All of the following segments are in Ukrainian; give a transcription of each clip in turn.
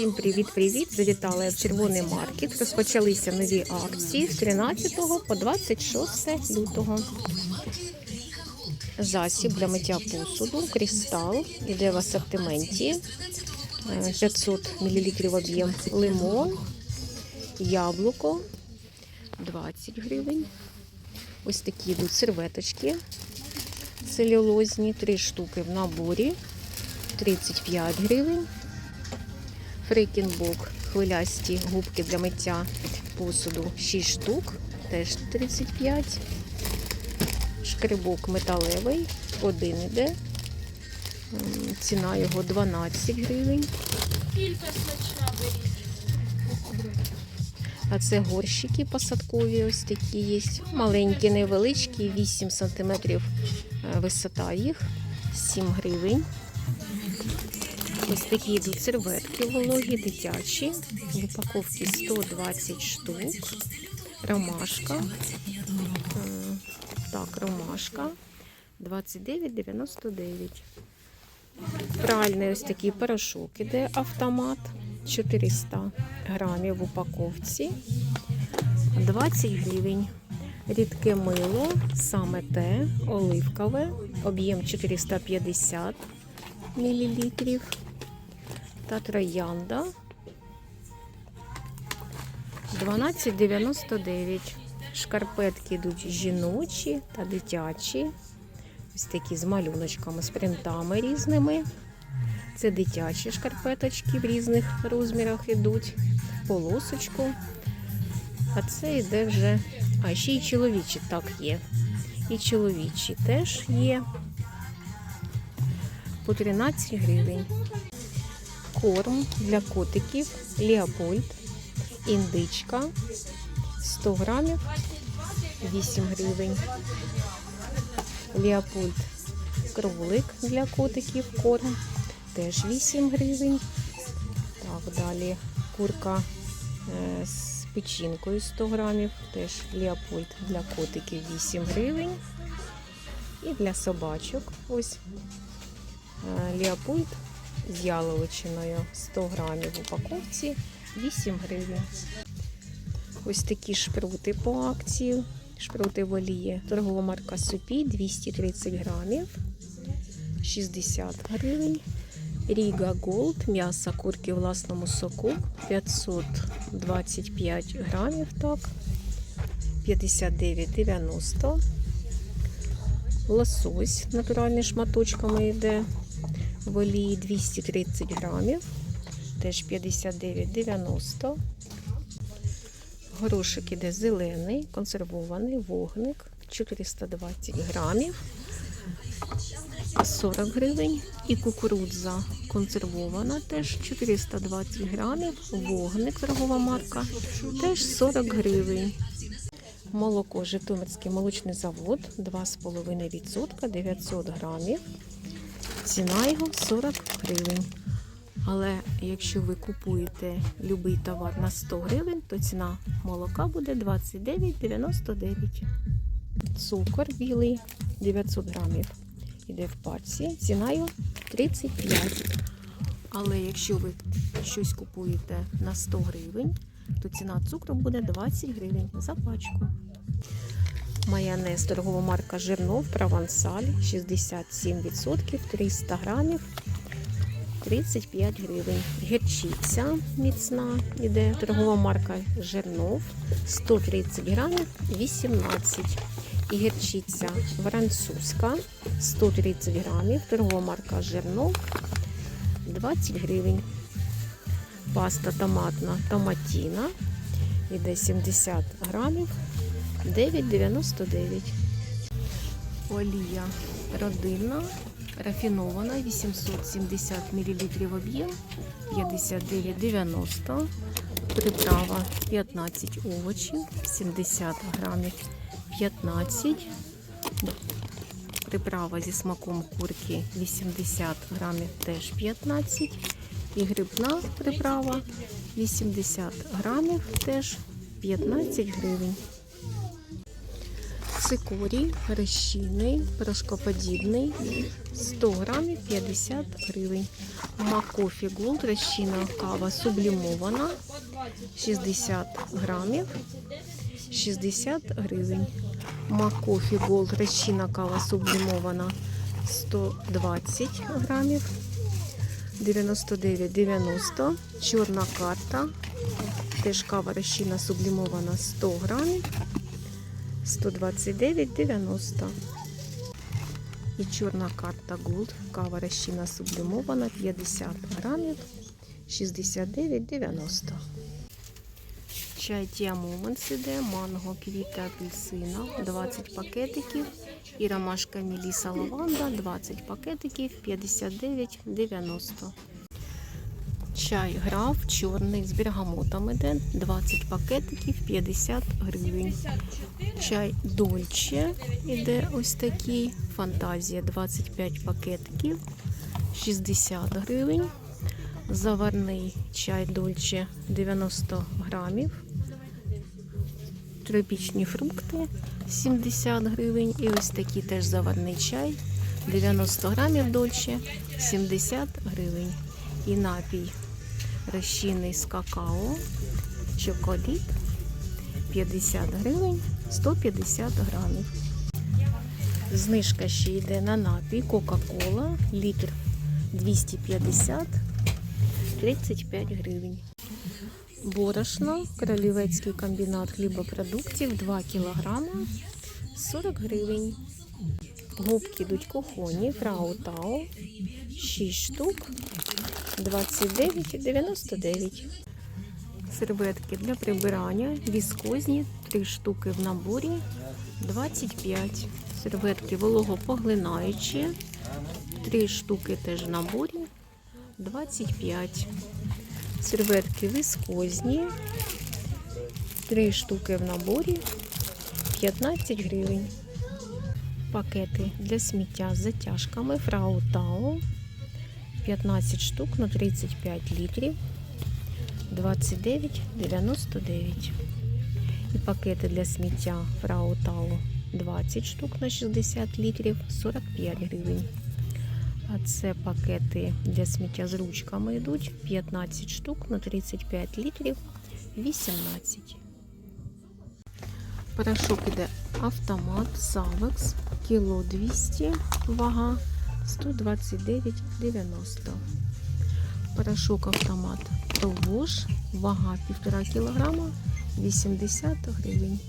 Всім привіт-привіт! Завітала в червоний маркет. Розпочалися нові акції з 13 по 26 лютого. Засіб для миття посуду, кристал, іде в асортименті. Е, 500 мл об'єм лимон, яблуко 20 гривень. Ось такі йдуть серветочки целюлозні, 3 штуки в наборі 35 гривень. Фрейкінбок, хвилясті губки для миття посуду 6 штук, теж 35. Шкрибок металевий, один іде. Ціна його 12 гривень. Кілька смачна беріть. А це горщики посадкові, ось такі є. Маленькі, невеличкі, 8 см висота їх, 7 гривень. Ось такі йдуть серветки вологі, дитячі. В упаковці 120 штук. Ромашка. Е, Так, ромашка. 29,99. Пральний ось такий порошок іде автомат. 400 грамів в упаковці. 20 гривень. Рідке мило, саме те, оливкове, об'єм 450 мл. Та троянда 12,99. Шкарпетки йдуть жіночі та дитячі. Ось такі з малюночками, з принтами різними. Це дитячі шкарпеточки в різних розмірах йдуть. Полосочку. А це йде вже. А ще й чоловічі так є. І чоловічі теж є. По 13 гривень. Корм для котиків Леопольд. Індичка 100 грамів 8 гривень. Леопольд кролик для котиків корм теж 8 гривень. Так, далі курка е, з печінкою 100 грамів, теж Леопольд для котиків 8 гривень. І для собачок ось е, Леопольд з яловичиною 100 грамів в упаковці 8 гривень. Ось такі шпрути по акції. Шпрути в олії. Торгова марка Супі 230 грамів. 60 гривень. Ріга Голд, м'ясо курки в власному соку 525 грамів, так, 59,90. Лосось натуральний шматочками йде в олії 230 грамів, теж 59,90. Горошик іде зелений, консервований, вогник 420 грамів. 40 гривень. І кукурудза консервована теж 420 грамів. Вогник торгова марка теж 40 гривень. Молоко Житомирський молочний завод 2,5% 900 грамів. Ціна його 40 гривень. Але якщо ви купуєте будь-який товар на 100 гривень, то ціна молока буде 29,99. Цукор білий 900 грамів іде в пачці, ціною 35. Але якщо ви щось купуєте на 100 гривень, то ціна цукру буде 20 гривень за пачку. Майонез торгова марка Жирнов Провансаль 67%, 300 грамів, 35 гривень. Гірчиця міцна іде торгова марка Жирнов 130 грамів, 18 і гірчиця французька 130 грамів, торгова марка Жирнов 20 гривень. Паста томатна томатіна іде 70 грамів 9,99. Олія родинна, рафінована 870 мл об'єм 59,90. Приправа 15 овочів, 70 грамів 15. Приправа зі смаком курки 80 грамів теж 15. І грибна приправа 80 грамів теж 15 гривень. Цикорій, розчинний, порошкоподібний, 100 грамів 50 гривень. Макофі Голд, розчинна кава сублімована, 60 грамів, 60 гривень. Макофі Голд, розчинна кава сублімована, 120 грамів, 99,90. Чорна карта, теж кава розчинна сублімована 100 грамів. 129,90. І чорна карта Gold, кава розчина сублімована 50 грамів 69,90. Чай Tia Moments іде, манго, квіти, апельсина, 20 пакетиків. І ромашка Меліса Лаванда, 20 пакетиків, 59,90. Чай граф чорний з бергамотом іде, 20 пакетиків, 50 гривень. Чай Дольче іде ось такий. Фантазія 25 пакетиків, 60 гривень. Заварний чай Дольче 90 грамів. Тропічні фрукти 70 гривень. І ось такий теж заварний чай 90 грамів Дольче 70 гривень. І напій розчинний з какао, чоколіт 50 гривень, 150 грамів. Знижка ще йде на напій Кока-Кола, літр 250, 35 гривень. Борошно, королівецький комбінат хлібопродуктів 2 кг, 40 гривень. Губки йдуть кухонні, фрау Тау, 6 штук, 29,99. Серветки для прибирання, віскозні, 3 штуки в наборі, 25. Серветки вологопоглинаючі, 3 штуки теж в наборі, 25. Серветки віскозні, 3 штуки в наборі, 15 гривень. Пакети для сміття з затяжками Фрау Тау 15 штук на 35 літрів 29,99. І пакети для сміття Фрау Тау 20 штук на 60 літрів 45 гривень. А це пакети для сміття з ручками йдуть 15 штук на 35 літрів 18. Порошок іде автомат Савекс, кіло 200, вага 129,90. Порошок автомат Провож, вага 1,5 кг, 80 гривень.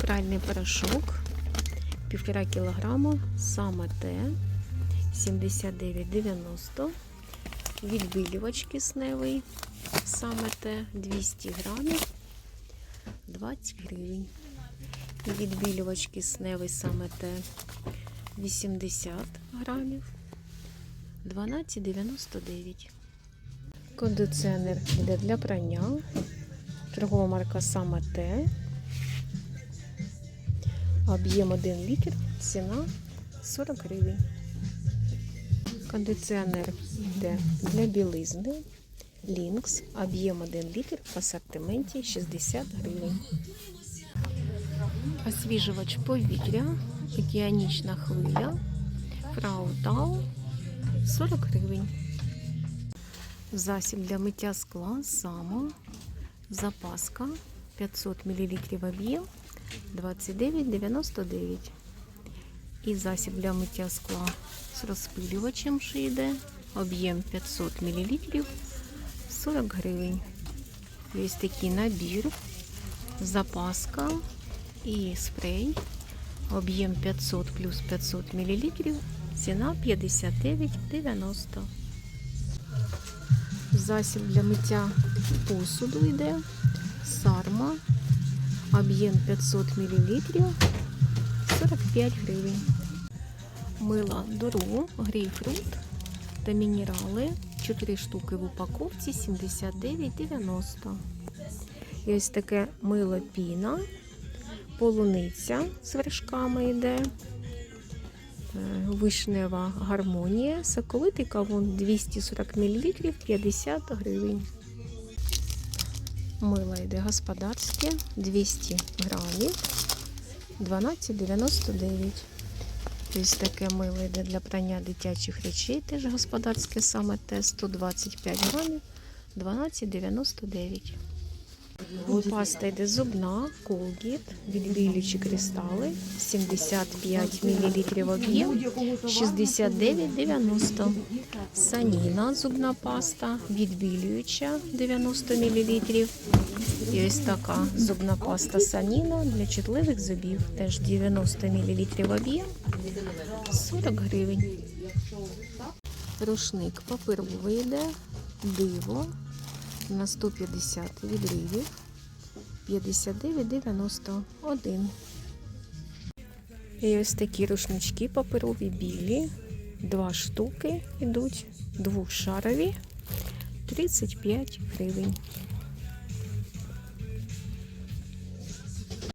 Пральний порошок 1,5 кг, саме те 79,90. Відбілювач кисневий, саме те 200 грамів. 20 гривень. Відбілювач кисневий саме те 80 грамів 12,99. Кондиціонер йде для прання. Торгова марка саме те. Об'єм 1 літр, ціна 40 гривень. Кондиціонер йде для білизни. Лінкс, об'єм 1 літр в асортименті 60 гривень. Освіжувач повітря, океанічна хвиля, Фраутау 40 гривень. Засіб для миття скла Само, запаска 500 мл об'єм 29,99. І засіб для миття скла з розпилювачем йде, об'єм 500 мл 40 гривень. Є такий набір, запаска і спрей. Об'єм 500 плюс 500 мл. Ціна 59,90. Засіб для миття посуду йде. Сарма. Об'єм 500 мл. 45 гривень. Мило Дуру, грейпфрут та мінерали. 4 штуки в упаковці 79,90. І ось таке мило піна, полуниця з вершками йде. Е, Вишнева гармонія, соковитий кавун 240 мл 50 гривень. Мило йде господарське 200 грамів 12,99. Ось таке мило йде для прання дитячих речей, теж господарське саме те 125 грамів, 12,99. Паста йде зубна, колгіт, відбілюючі кристали, 75 мл об'єм, 69,90. Саніна зубна паста, відбілююча 90 мл. І ось така зубна паста Саніна для чутливих зубів. Теж 90 мл об'єм, 40 гривень. Рушник паперовий йде, диво на 150 відривів. 59,91. І ось такі рушнички паперові білі. Два штуки йдуть, двошарові, 35 гривень.